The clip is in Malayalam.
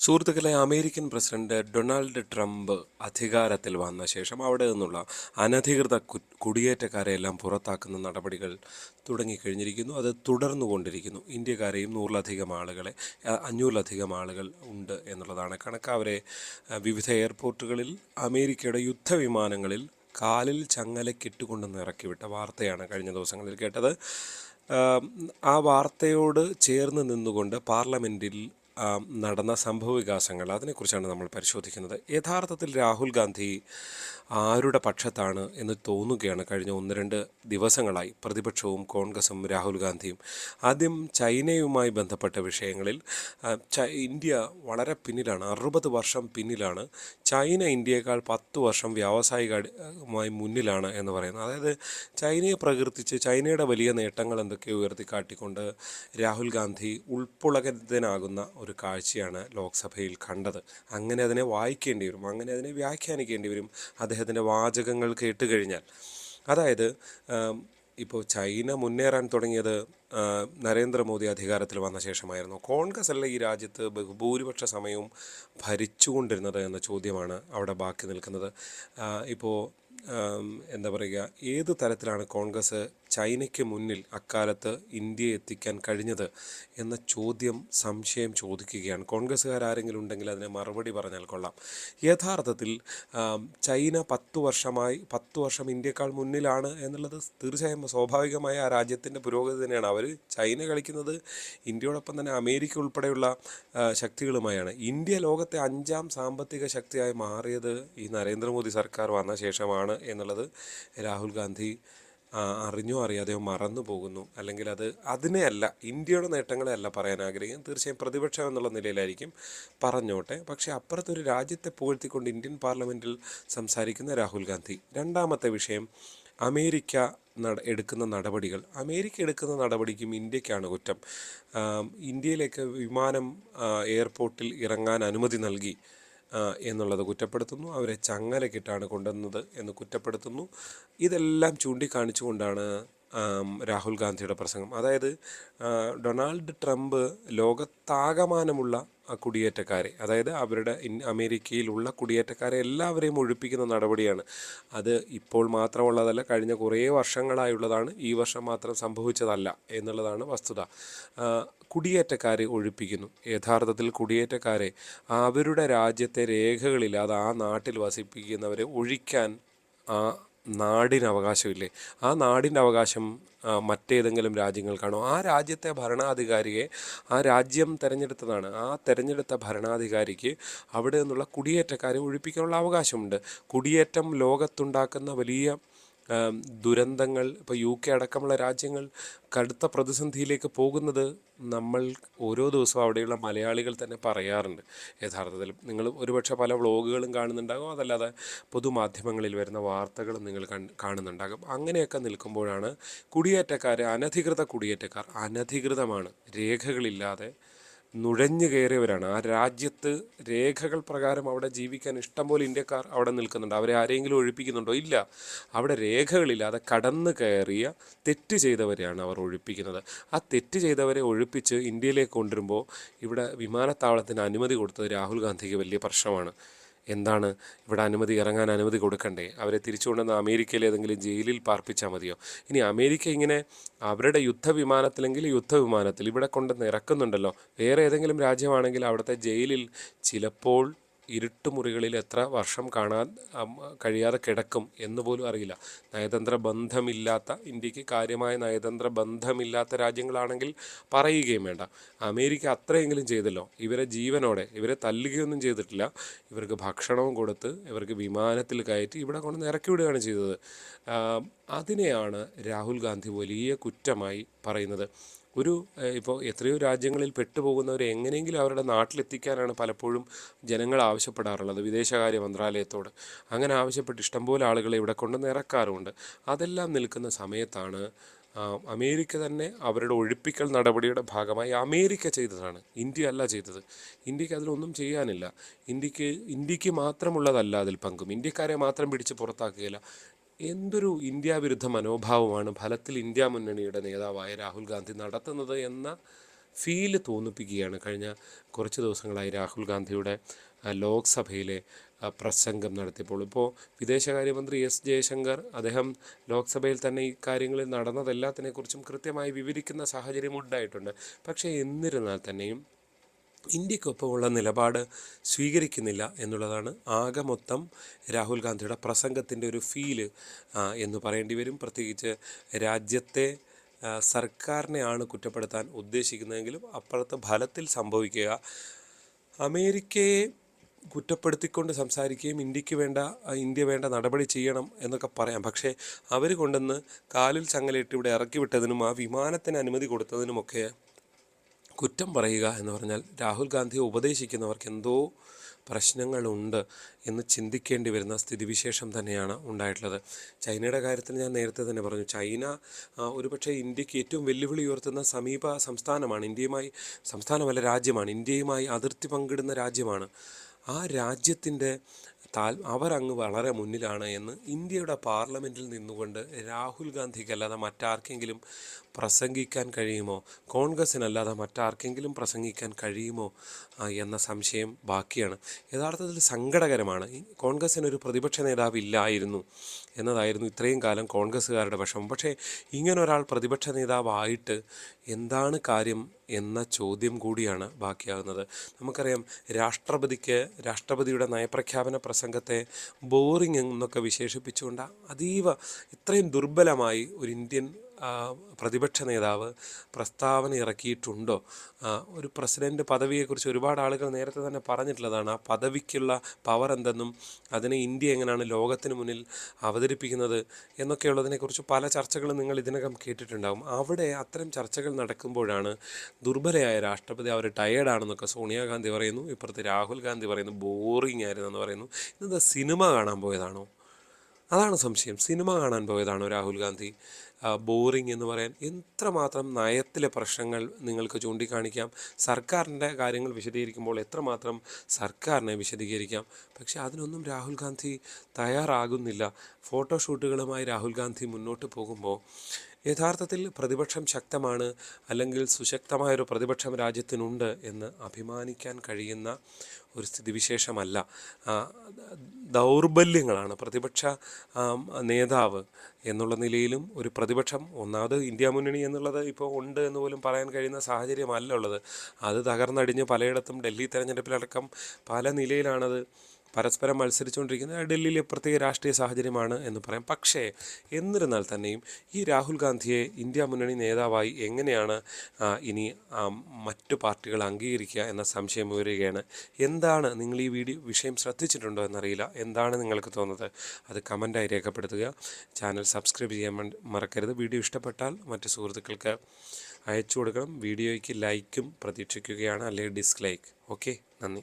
സുഹൃത്തുക്കളെ അമേരിക്കൻ പ്രസിഡന്റ് ഡൊണാൾഡ് ട്രംപ് അധികാരത്തിൽ വന്ന ശേഷം അവിടെ നിന്നുള്ള അനധികൃത കുടിയേറ്റക്കാരെ എല്ലാം പുറത്താക്കുന്ന നടപടികൾ തുടങ്ങിക്കഴിഞ്ഞിരിക്കുന്നു. അത് തുടർന്നു കൊണ്ടിരിക്കുന്നു. ഇന്ത്യക്കാരെയും നൂറിലധികം ആളുകളെ അഞ്ഞൂറിലധികം ആളുകൾ ഉണ്ട് എന്നുള്ളതാണ് കണക്ക്. അവരെ വിവിധ എയർപോർട്ടുകളിൽ അമേരിക്കയുടെ യുദ്ധവിമാനങ്ങളിൽ കാലിൽ ചങ്ങലക്കിട്ടുകൊണ്ടെന്ന് ഇറക്കിവിട്ട വാർത്തയാണ് കഴിഞ്ഞ ദിവസങ്ങളിൽ കേട്ടത്. ആ വാർത്തയോട് ചേർന്ന് നിന്നുകൊണ്ട് പാർലമെന്റിൽ ആം, സംഭവ വികാസങ്ങൾ അതിനെക്കുറിച്ചാണ് നമ്മൾ പരിശോധിക്കുന്നത്. യഥാർത്ഥത്തിൽ രാഹുൽ ഗാന്ധി ആരുടെ പക്ഷത്താണ് എന്ന് തോന്നുകയാണ്. കഴിഞ്ഞ ഒന്ന് രണ്ട് ദിവസങ്ങളായി പ്രതിപക്ഷവും കോൺഗ്രസും രാഹുൽ ഗാന്ധിയും. ആദ്യം ചൈനയുമായി ബന്ധപ്പെട്ട വിഷയങ്ങളിൽ ഇന്ത്യ വളരെ പിന്നിലാണ് അറുപത് വർഷം പിന്നിലാണ്. ചൈന ഇന്ത്യയേക്കാൾ പത്ത് വർഷം വ്യാവസായികമായി മുന്നിലാണ് എന്ന് പറയുന്നത്. അതായത് ചൈനയെ പ്രകീർത്തിച്ച് ചൈനയുടെ വലിയ നേട്ടങ്ങൾ എന്തൊക്കെയോ ഉയർത്തിക്കാട്ടിക്കൊണ്ട് രാഹുൽ ഗാന്ധി ഉൾപ്പുളകനാകുന്ന ഒരു കാഴ്ചയാണ് ലോക്സഭയിൽ കണ്ടത്. അങ്ങനെ അതിനെ വായിക്കേണ്ടി വരും അങ്ങനെ അതിനെ വ്യാഖ്യാനിക്കേണ്ടി വരും അദ്ദേഹത്തിന്റെ വാചകങ്ങൾ കേട്ട് കഴിഞ്ഞാൽ അതായത് ഇപ്പോൾ ചൈന മുന്നേറാൻ തുടങ്ങിയത് നരേന്ദ്രമോദി അധികാരത്തിൽ വന്ന ശേഷമായിരുന്നു. കോൺഗ്രസ് അല്ല ഈ രാജ്യത്ത് ബഹുഭൂരിപക്ഷ സമയവും ഭരിച്ചുകൊണ്ടിരുന്നത് എന്ന ചോദ്യമാണ് അവിടെ ബാക്കി നിൽക്കുന്നത്. ഇപ്പോൾ എന്താ പറയുക ഏത് തരത്തിലാണ് കോൺഗ്രസ് ചൈനയ്ക്ക് മുന്നിൽ അക്കാലത്ത് ഇന്ത്യയെ എത്തിക്കാൻ കഴിഞ്ഞത് എന്ന ചോദ്യം സംശയം ചോദിക്കുകയാണ്. കോൺഗ്രസ്സുകാർ ആരെങ്കിലും ഉണ്ടെങ്കിൽ അതിന് മറുപടി പറഞ്ഞാൽ കൊള്ളാം. യഥാർത്ഥത്തിൽ ചൈന പത്ത് വർഷമായി പത്ത് വർഷം ഇന്ത്യക്കാൾ മുന്നിലാണ് എന്നുള്ളത് തീർച്ചയായും സ്വാഭാവികമായ ആ രാജ്യത്തിന്റെ പുരോഗതി തന്നെയാണ്. അവർ ചൈന കളിക്കുന്നത് ഇന്ത്യയോടൊപ്പം തന്നെ അമേരിക്ക ഉൾപ്പെടെയുള്ള ശക്തികളുമായാണ്. ഇന്ത്യ ലോകത്തെ അഞ്ചാം സാമ്പത്തിക ശക്തിയായി മാറിയത് ഈ നരേന്ദ്രമോദി സർക്കാർ വന്ന ശേഷമാണ് എന്നുള്ളത് രാഹുൽ ഗാന്ധി അറിഞ്ഞോ അറിയാതെയോ മറന്നു പോകുന്നു. അല്ലെങ്കിൽ അത് അതിനെയല്ല ഇന്ത്യയുടെ നേട്ടങ്ങളെ അല്ല പറയാൻ ആഗ്രഹിക്കും തീർച്ചയായും പ്രതിപക്ഷം എന്നുള്ള നിലയിലായിരിക്കും പറഞ്ഞോട്ടെ. പക്ഷേ അപ്പുറത്തൊരു രാജ്യത്തെ പുകഴ്ത്തിക്കൊണ്ട് ഇന്ത്യൻ പാർലമെന്റിൽ സംസാരിക്കുന്ന രാഹുൽ ഗാന്ധി. രണ്ടാമത്തെ വിഷയം അമേരിക്ക നട എടുക്കുന്ന നടപടികൾ. അമേരിക്ക എടുക്കുന്ന നടപടിക്കും ഇന്ത്യക്കാണ് കുറ്റം. ഇന്ത്യയിലേക്ക് വിമാനം എയർപോർട്ടിൽ ഇറങ്ങാൻ അനുമതി നൽകി. എന്നുള്ളത് കുറ്റപ്പെടുത്തുന്നു. അവരെ ചങ്ങലക്കിട്ടാണ് കൊണ്ടുവന്നത് എന്ന് കുറ്റപ്പെടുത്തുന്നു. ഇതെല്ലാം ചൂണ്ടിക്കാണിച്ചുകൊണ്ടാണ് രാഹുൽ ഗാന്ധിയുടെ പ്രസംഗം. അതായത് ഡൊണാൾഡ് ട്രംപ് ലോകത്താകമാനമുള്ള കുടിയേറ്റക്കാരെ അതായത് അവരുടെ അമേരിക്കയിലുള്ള കുടിയേറ്റക്കാരെ എല്ലാവരെയും ഒഴിപ്പിക്കുന്ന നടപടിയാണ്. അത് ഇപ്പോൾ മാത്രമുള്ളതല്ല കഴിഞ്ഞ കുറേ വർഷങ്ങളായുള്ളതാണ് ഈ വർഷം മാത്രം സംഭവിച്ചതല്ല എന്നുള്ളതാണ് വസ്തുത. കുടിയേറ്റക്കാരെ ഒഴിപ്പിക്കുന്നു. യഥാർത്ഥത്തിൽ കുടിയേറ്റക്കാരെ അവരുടെ രാജ്യത്തെ രേഖകളില്ലാതെ ആ നാട്ടിൽ വസിപ്പിക്കുന്നവരെ ഒഴിക്കാൻ ആ നാടിന് അവകാശമില്ലേ ആ നാടിന്റെ അവകാശം മറ്റേതെങ്കിലും രാജ്യങ്ങൾക്കാണോ ആ രാജ്യത്തെ ഭരണാധികാരിയെ ആ രാജ്യം തിരഞ്ഞെടുത്തതാണ്. ആ തിരഞ്ഞെടുത്ത ഭരണാധികാരിക്ക് അവിടെ നിന്നുള്ള കുടിയേറ്റക്കാരെ ഒഴിപ്പിക്കാനുള്ള അവകാശമുണ്ട്. കുടിയേറ്റം ലോകത്തുണ്ടാക്കുന്ന വലിയ ദുരന്തങ്ങൾ ഇപ്പോൾ യു കെ അടക്കമുള്ള രാജ്യങ്ങൾ കടുത്ത പ്രതിസന്ധിയിലേക്ക് പോകുന്നത് നമ്മൾ ഓരോ ദിവസവും അവിടെയുള്ള മലയാളികൾ തന്നെ പറയാറുണ്ട്. യഥാർത്ഥത്തിൽ നിങ്ങൾ ഒരുപക്ഷെ പല വ്ളോഗുകളും കാണുന്നുണ്ടാകും അതല്ലാതെ പൊതുമാധ്യമങ്ങളിൽ വരുന്ന വാർത്തകളും നിങ്ങൾ കാണുന്നുണ്ടാകും. അങ്ങനെയൊക്കെ നിൽക്കുമ്പോഴാണ് കുടിയേറ്റക്കാർ അനധികൃത കുടിയേറ്റക്കാർ അനധികൃതമാണ് രേഖകളില്ലാതെ നുഴഞ്ഞു കയറിയവരാണ്. ആ രാജ്യത്ത് രേഖകൾ പ്രകാരം അവിടെ ജീവിക്കാൻ ഇഷ്ടംപോലെ ഇന്ത്യക്കാർ അവിടെ നിൽക്കുന്നുണ്ട്. അവരെ ആരെങ്കിലും ഒഴിപ്പിക്കുന്നുണ്ടോ? ഇല്ല. അവിടെ രേഖകളില്ലാതെ കടന്നു കയറിയ തെറ്റ് ചെയ്തവരെയാണ് അവർ ഒഴിപ്പിക്കുന്നത്. ആ തെറ്റ് ചെയ്തവരെ ഒഴിപ്പിച്ച് ഇന്ത്യയിലേക്ക് കൊണ്ടുവരുമ്പോൾ ഇവിടെ വിമാനത്താവളത്തിന് അനുമതി കൊടുത്തത് രാഹുൽ ഗാന്ധിക്ക് വലിയ പ്രശ്നമാണ്. എന്താണ് ഇവിടെ അനുമതി ഇറങ്ങാൻ അനുമതി കൊടുക്കണ്ടേ? അവരെ തിരിച്ചുകൊണ്ടുവന്ന് അമേരിക്കയിലെ ഏതെങ്കിലും ജയിലിൽ പാർപ്പിച്ചാൽ മതിയോ? ഇനി അമേരിക്ക ഇങ്ങനെ അവരുടെ യുദ്ധവിമാനത്തിലെങ്കിൽ യുദ്ധവിമാനത്തിൽ ഇവിടെ കൊണ്ടുവന്ന് ഇറക്കുന്നുണ്ടല്ലോ. വേറെ ഏതെങ്കിലും രാജ്യമാണെങ്കിൽ അവിടുത്തെ ജയിലിൽ ചിലപ്പോൾ ഇരുട്ടുമുറികളിൽ എത്ര വർഷം കാണാൻ കഴിയാതെ കിടക്കും എന്ന് പോലും അറിയില്ല. നയതന്ത്ര ബന്ധമില്ലാത്ത ഇന്ത്യയ്ക്ക് കാര്യമായ നയതന്ത്ര ബന്ധമില്ലാത്ത രാജ്യങ്ങളാണെങ്കിൽ പറയുകയും വേണ്ട. അമേരിക്ക അത്രയെങ്കിലും ചെയ്തല്ലോ. ഇവരെ ജീവനോടെ ഇവരെ തല്ലുകയൊന്നും ചെയ്തിട്ടില്ല. ഇവർക്ക് ഭക്ഷണവും കൊടുത്ത് ഇവർക്ക് വിമാനത്തിൽ കയറ്റി ഇവിടെ കൊണ്ട് ഇറക്കി വിടുകയാണ് ചെയ്തത്. അതിനെയാണ് രാഹുൽ ഗാന്ധി വലിയ കുറ്റമായി പറയുന്നത്. ഒരു ഇപ്പോൾ എത്രയോ രാജ്യങ്ങളിൽ പെട്ടുപോകുന്നവരെ എങ്ങനെയെങ്കിലും അവരുടെ നാട്ടിലെത്തിക്കാനാണ് പലപ്പോഴും ജനങ്ങൾ ആവശ്യപ്പെടാറുള്ളത് വിദേശകാര്യ മന്ത്രാലയത്തോട്. അങ്ങനെ ആവശ്യപ്പെട്ട് ഇഷ്ടംപോലെ ആളുകളെ ഇവിടെ കൊണ്ടുവന്ന് ഇറക്കാറുമുണ്ട്. അതെല്ലാം നിൽക്കുന്ന സമയത്താണ് അമേരിക്ക തന്നെ അവരുടെ ഒഴിപ്പിക്കൽ നടപടിയുടെ ഭാഗമായി അമേരിക്ക ചെയ്തതാണ്. ഇന്ത്യ അല്ല ചെയ്തത്. ഇന്ത്യയ്ക്ക് അതിലൊന്നും ചെയ്യാനില്ല. ഇന്ത്യയ്ക്ക് ഇന്ത്യയ്ക്ക് മാത്രമുള്ളതല്ല അതിൽ പങ്കും. ഇന്ത്യക്കാരെ മാത്രം പിടിച്ച് പുറത്താക്കുകയില്ല. എന്തൊരു ഇന്ത്യ വിരുദ്ധ മനോഭാവമാണ് ഫലത്തിൽ ഇന്ത്യ മുന്നണിയുടെ നേതാവായ രാഹുൽ ഗാന്ധി നടത്തുന്നത് എന്ന ഫീൽ തോന്നിപ്പിക്കുകയാണ്. കഴിഞ്ഞ കുറച്ച് ദിവസങ്ങളായി രാഹുൽ ഗാന്ധിയുടെ ലോക്സഭയിലെ പ്രസംഗം നടത്തിയപ്പോൾ. ഇപ്പോൾ വിദേശകാര്യമന്ത്രി എസ് ജയശങ്കർ അദ്ദേഹം ലോക്സഭയിൽ തന്നെ ഈ കാര്യങ്ങളിൽ നടന്നതെല്ലാത്തിനെക്കുറിച്ചും കൃത്യമായി വിവരിക്കുന്ന സാഹചര്യം ഉണ്ടായിട്ടുണ്ട്. പക്ഷേ എന്നിരുന്നാൽ തന്നെയും ഇന്ത്യക്കൊപ്പമുള്ള നിലപാട് സ്വീകരിക്കുന്നില്ല എന്നുള്ളതാണ് ആകെ മൊത്തം രാഹുൽ ഗാന്ധിയുടെ പ്രസംഗത്തിന്റെ ഒരു ഫീൽ എന്ന് പറയേണ്ടി വരും. പ്രത്യേകിച്ച് രാജ്യത്തെ സർക്കാരിനെയാണ് കുറ്റപ്പെടുത്താൻ ഉദ്ദേശിക്കുന്നതെങ്കിലും അപ്പുറത്ത് ഫലത്തിൽ സംഭവിക്കുക. അമേരിക്കയെ കുറ്റപ്പെടുത്തിക്കൊണ്ട് സംസാരിക്കുകയും ഇന്ത്യയ്ക്ക് വേണ്ട ഇന്ത്യ വേണ്ട നടപടി ചെയ്യണം എന്നൊക്കെ പറയാം. പക്ഷേ അവർ കൊണ്ടുവന്ന് കാലിൽ ചങ്ങലയിട്ട് ഇവിടെ ഇറക്കി വിട്ടതിനും ആ വിമാനത്തിന് അനുമതി കൊടുത്തതിനുമൊക്കെ കുറ്റം പറയുക എന്ന് പറഞ്ഞാൽ രാഹുൽ ഗാന്ധിയെ ഉപദേശിക്കുന്നവർക്ക് എന്തോ പ്രശ്നങ്ങളുണ്ട് എന്ന് ചിന്തിക്കേണ്ടി വരുന്ന സ്ഥിതിവിശേഷം തന്നെയാണ് ഉണ്ടായിട്ടുള്ളത്. ചൈനയുടെ കാര്യത്തിൽ ഞാൻ നേരത്തെ തന്നെ പറഞ്ഞു ചൈന ഒരുപക്ഷെ ഇന്ത്യയ്ക്ക് ഏറ്റവും വെല്ലുവിളി ഉയർത്തുന്ന സമീപ സംസ്ഥാനമാണ് ഇന്ത്യയുമായി സംസ്ഥാനമല്ല രാജ്യമാണ് ഇന്ത്യയുമായി അതിർത്തി പങ്കിടുന്ന രാജ്യമാണ്. ആ രാജ്യത്തിന്റെ താൽ അവരങ്ങ് വളരെ മുന്നിലാണ് എന്ന് ഇന്ത്യയുടെ പാർലമെന്റിൽ നിന്നുകൊണ്ട് രാഹുൽ ഗാന്ധിക്കല്ലാതെ മറ്റാർക്കെങ്കിലും പ്രസംഗിക്കാൻ കഴിയുമോ? കോൺഗ്രസ്സിനല്ലാതെ മറ്റാർക്കെങ്കിലും പ്രസംഗിക്കാൻ കഴിയുമോ? എന്ന സംശയം ബാക്കിയാണ്. യഥാർത്ഥത്തിൽ സങ്കടകരമാണ്. കോൺഗ്രസ്സിനൊരു പ്രതിപക്ഷ നേതാവ് ഇല്ലായിരുന്നു എന്നതായിരുന്നു ഇത്രയും കാലം കോൺഗ്രസ്സുകാരുടെ വിഷമം പക്ഷേ ഇങ്ങനൊരാൾ പ്രതിപക്ഷ നേതാവായിട്ട് എന്താണ് കാര്യം എന്ന ചോദ്യം കൂടിയാണ് ബാക്കിയാകുന്നത്. നമുക്കറിയാം രാഷ്ട്രപതിക്ക് രാഷ്ട്രപതിയുടെ നയപ്രഖ്യാപന പ്രസംഗത്തെ ബോറിംഗ് എന്നൊക്കെ വിശേഷിപ്പിച്ചുകൊണ്ട് അതീവ ഇത്രയും ദുർബലമായി ഒരു ഇന്ത്യൻ പ്രതിപക്ഷ നേതാവ് പ്രസ്താവന ഇറക്കിയിട്ടുണ്ടോ? ഒരു പ്രസിഡന്റ് പദവിയെക്കുറിച്ച് ഒരുപാട് ആളുകൾ നേരത്തെ തന്നെ പറഞ്ഞിട്ടുള്ളതാണ് ആ പദവിക്കുള്ള പവർ എന്തെന്നും അതിനെ ഇന്ത്യ എങ്ങനെയാണ് ലോകത്തിന് മുന്നിൽ അവതരിപ്പിക്കുന്നത് എന്നൊക്കെയുള്ളതിനെക്കുറിച്ച് പല ചർച്ചകളും നിങ്ങൾ ഇതിനകം കേട്ടിട്ടുണ്ടാകും അവിടെ അത്തരം ചർച്ചകൾ നടക്കുമ്പോഴാണ് ദുർബലയായ രാഷ്ട്രപതി അവർ ടയേർഡാണെന്നൊക്കെ സോണിയാഗാന്ധി പറയുന്നു ഇപ്പുറത്ത് രാഹുൽ ഗാന്ധി പറയുന്നു ബോറിംഗ് ആയിരുന്നു എന്ന് പറയുന്നു. ഇന്നത്തെ സിനിമ കാണാൻ പോയതാണോ? അതാണ് സംശയം. സിനിമ കാണാൻ പോയതാണോ രാഹുൽ ഗാന്ധി? ബോറിംഗ് എന്ന് പറയാൻ എത്രമാത്രം നയത്തിലെ പ്രശ്നങ്ങൾ നിങ്ങൾക്ക് ചൂണ്ടിക്കാണിക്കാം. സർക്കാരിന്റെ കാര്യങ്ങൾ വിശദീകരിക്കുമ്പോൾ എത്രമാത്രം സർക്കാരിനെ വിശദീകരിക്കാം. പക്ഷേ അതിനൊന്നും രാഹുൽ ഗാന്ധി തയ്യാറാകുന്നില്ല. ഫോട്ടോഷൂട്ടുകളുമായി രാഹുൽ ഗാന്ധി മുന്നോട്ട് പോകുമ്പോൾ യഥാർത്ഥത്തിൽ പ്രതിപക്ഷം ശക്തമാണ് അല്ലെങ്കിൽ സുശക്തമായൊരു പ്രതിപക്ഷം രാജ്യത്തിനുണ്ട് എന്ന് അഭിമാനിക്കാൻ കഴിയുന്ന ഒരു സ്ഥിതിവിശേഷമല്ല. ദൗർബല്യങ്ങളാണ് പ്രതിപക്ഷ നേതാവ് എന്നുള്ള നിലയിലും ഒരു പ്രതിപക്ഷം ഒന്നാമത് ഇന്ത്യ മുന്നണി എന്നുള്ളത് ഇപ്പോൾ ഉണ്ട് എന്ന് പോലും പറയാൻ കഴിയുന്ന സാഹചര്യമല്ല ഉള്ളത്. അത് തകർന്നടിഞ്ഞ് പലയിടത്തും ഡൽഹി തെരഞ്ഞെടുപ്പിലടക്കം പല നിലയിലാണത്. പരസ്പരം മത്സരിച്ചുകൊണ്ടിരിക്കുന്ന ഡൽഹിയിലെ പ്രത്യേക രാഷ്ട്രീയ സാഹചര്യമാണ് എന്ന് പറയാം. പക്ഷേ എന്നിരുന്നാൽ തന്നെയും ഈ രാഹുൽ ഗാന്ധിയെ ഇന്ത്യ മുന്നണി നേതാവായി എങ്ങനെയാണ് ഇനി മറ്റു പാർട്ടികൾ അംഗീകരിക്കുക എന്ന സംശയം ഉയരുകയാണ്. എന്താണ് നിങ്ങൾ ഈ വീഡിയോ വിഷയം ശ്രദ്ധിച്ചിട്ടുണ്ടോ എന്നറിയില്ല. എന്താണ് നിങ്ങൾക്ക് തോന്നുന്നത്? അത് കമന്റായി രേഖപ്പെടുത്തുക. ചാനൽ സബ്സ്ക്രൈബ് ചെയ്യാൻ മറക്കരുത്. വീഡിയോ ഇഷ്ടപ്പെട്ടാൽ മറ്റ് സുഹൃത്തുക്കൾക്ക് അയച്ചു കൊടുക്കണം. വീഡിയോയ്ക്ക് ലൈക്കും പ്രതീക്ഷിക്കുകയാണ്. അല്ലെങ്കിൽ ഡിസ്ലൈക്ക്. ഓക്കെ നന്ദി.